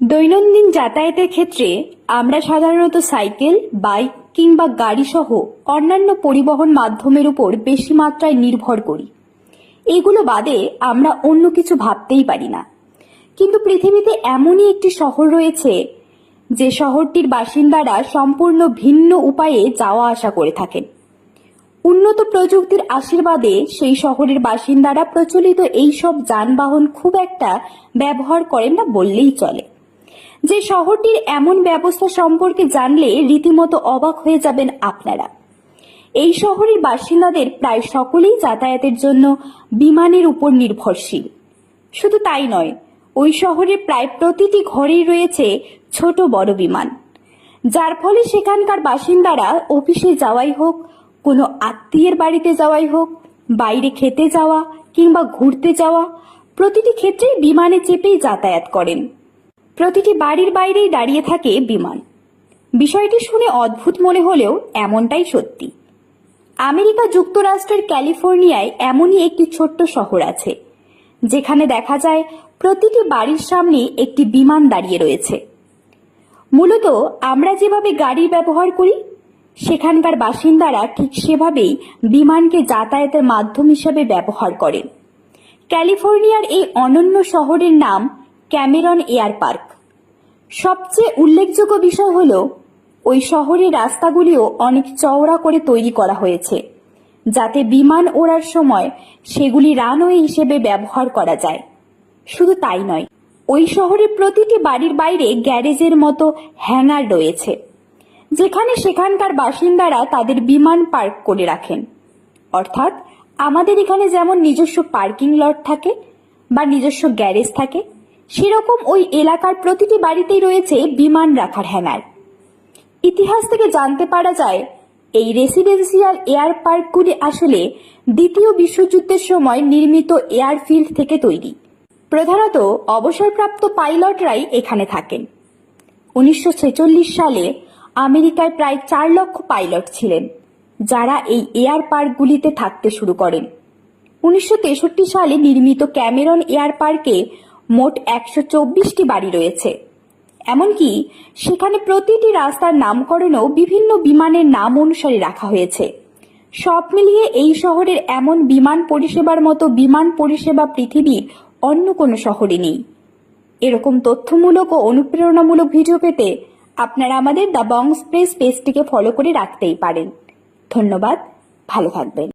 দৈনন্দিন যাতায়াতের ক্ষেত্রে আমরা সাধারণত সাইকেল, বাইক কিংবা গাড়ি সহ অন্যান্য পরিবহন মাধ্যমের উপর বেশি মাত্রায় নির্ভর করি। এগুলো বাদে আমরা অন্য কিছু ভাবতেই পারি না। কিন্তু পৃথিবীতে এমনই একটি শহর রয়েছে, যে শহরটির বাসিন্দারা সম্পূর্ণ ভিন্ন উপায়ে যাওয়া আসা করে থাকেন। উন্নত প্রযুক্তির আশীর্বাদে সেই শহরের বাসিন্দারা প্রচলিত এই সব যানবাহন খুব একটা ব্যবহার করেন না বললেই চলে। যে শহরটির এমন ব্যবস্থা সম্পর্কে জানলে রীতিমতো অবাক হয়ে যাবেন আপনারা। এই শহরের বাসিন্দাদের প্রায় সকলেই যাতায়াতের জন্য বিমানের উপর নির্ভরশীল। শুধু তাই নয়, ওই শহরের প্রায় প্রতিটি ঘরেই রয়েছে ছোট বড় বিমান। যার ফলে সেখানকার বাসিন্দারা অফিসে যাওয়াই হোক, কোনো আত্মীয়ের বাড়িতে যাওয়াই হোক, বাইরে খেতে যাওয়া কিংবা ঘুরতে যাওয়া, প্রতিটি ক্ষেত্রেই বিমানে চেপেই যাতায়াত করেন। প্রতিটি বাড়ির বাইরেই দাঁড়িয়ে থাকে বিমান। বিষয়টি শুনে অদ্ভুত মনে হলেও এমনটাই সত্যি। আমেরিকা যুক্তরাষ্ট্রের ক্যালিফোর্নিয়ায় এমনই একটি ছোট্ট শহর আছে, যেখানে দেখা যায় প্রতিটি বাড়ির সামনে একটি বিমান দাঁড়িয়ে রয়েছে। মূলত আমরা যেভাবে গাড়ি ব্যবহার করি, সেখানকার বাসিন্দারা ঠিক সেভাবেই বিমানকে যাতায়াতের মাধ্যম হিসেবে ব্যবহার করেন। ক্যালিফোর্নিয়ার এই অনন্য শহরের নাম ক্যামেরন এয়ার পার্ক। সবচেয়ে উল্লেখযোগ্য বিষয় হল, ওই শহরের রাস্তাগুলিও অনেক চওড়া করে তৈরি করা হয়েছে, যাতে বিমান ওড়ার সময় সেগুলি রানওয়ে হিসেবে ব্যবহার করা যায়। শুধু তাই নয়, ওই শহরের প্রতিটি বাড়ির বাইরে গ্যারেজের মতো হ্যাঙ্গার রয়েছে, যেখানে সেখানকার বাসিন্দারা তাদের বিমান পার্ক করে রাখেন। অর্থাৎ, আমাদের এখানে যেমন নিজস্ব পার্কিং লট থাকে বা নিজস্ব গ্যারেজ থাকে সেরকম ওই এলাকার প্রতিটি বাড়িতেই রয়েছে বিমান রাখার হ্যাঙ্গার। ইতিহাস থেকে জানতে পারা যায়, এই রেসিডেন্সিয়াল এয়ার পার্কগুলি আসলে দ্বিতীয় বিশ্বযুদ্ধের সময় নির্মিত এয়ারফিল্ড থেকে তৈরি। প্রধানত অবসরপ্রাপ্ত পাইলটরাই এখানে থাকেন। উনিশশো ছেচল্লিশ সালে আমেরিকায় প্রায় চার লক্ষ পাইলট ছিলেন, যারা এই এয়ার পার্কগুলিতে থাকতে শুরু করেন। উনিশশো তেষট্টি সালে নির্মিত ক্যামেরন এয়ার পার্কে মোট একশো চব্বিশটি বাড়ি রয়েছে। এমনকি সেখানে প্রতিটি রাস্তার নামকরণও বিভিন্ন বিমানের নাম অনুসারে রাখা হয়েছে। সব মিলিয়ে এই শহরের এমন বিমান পরিষেবার মতো বিমান পরিষেবা পৃথিবীর অন্য কোনো শহরে নেই। এরকম তথ্যমূলক ও অনুপ্রেরণামূলক ভিডিও পেতে আপনারা আমাদের দ্য বংস প্রেস পেজটিকে ফলো করে রাখতেই পারেন। ধন্যবাদ, ভালো থাকবেন।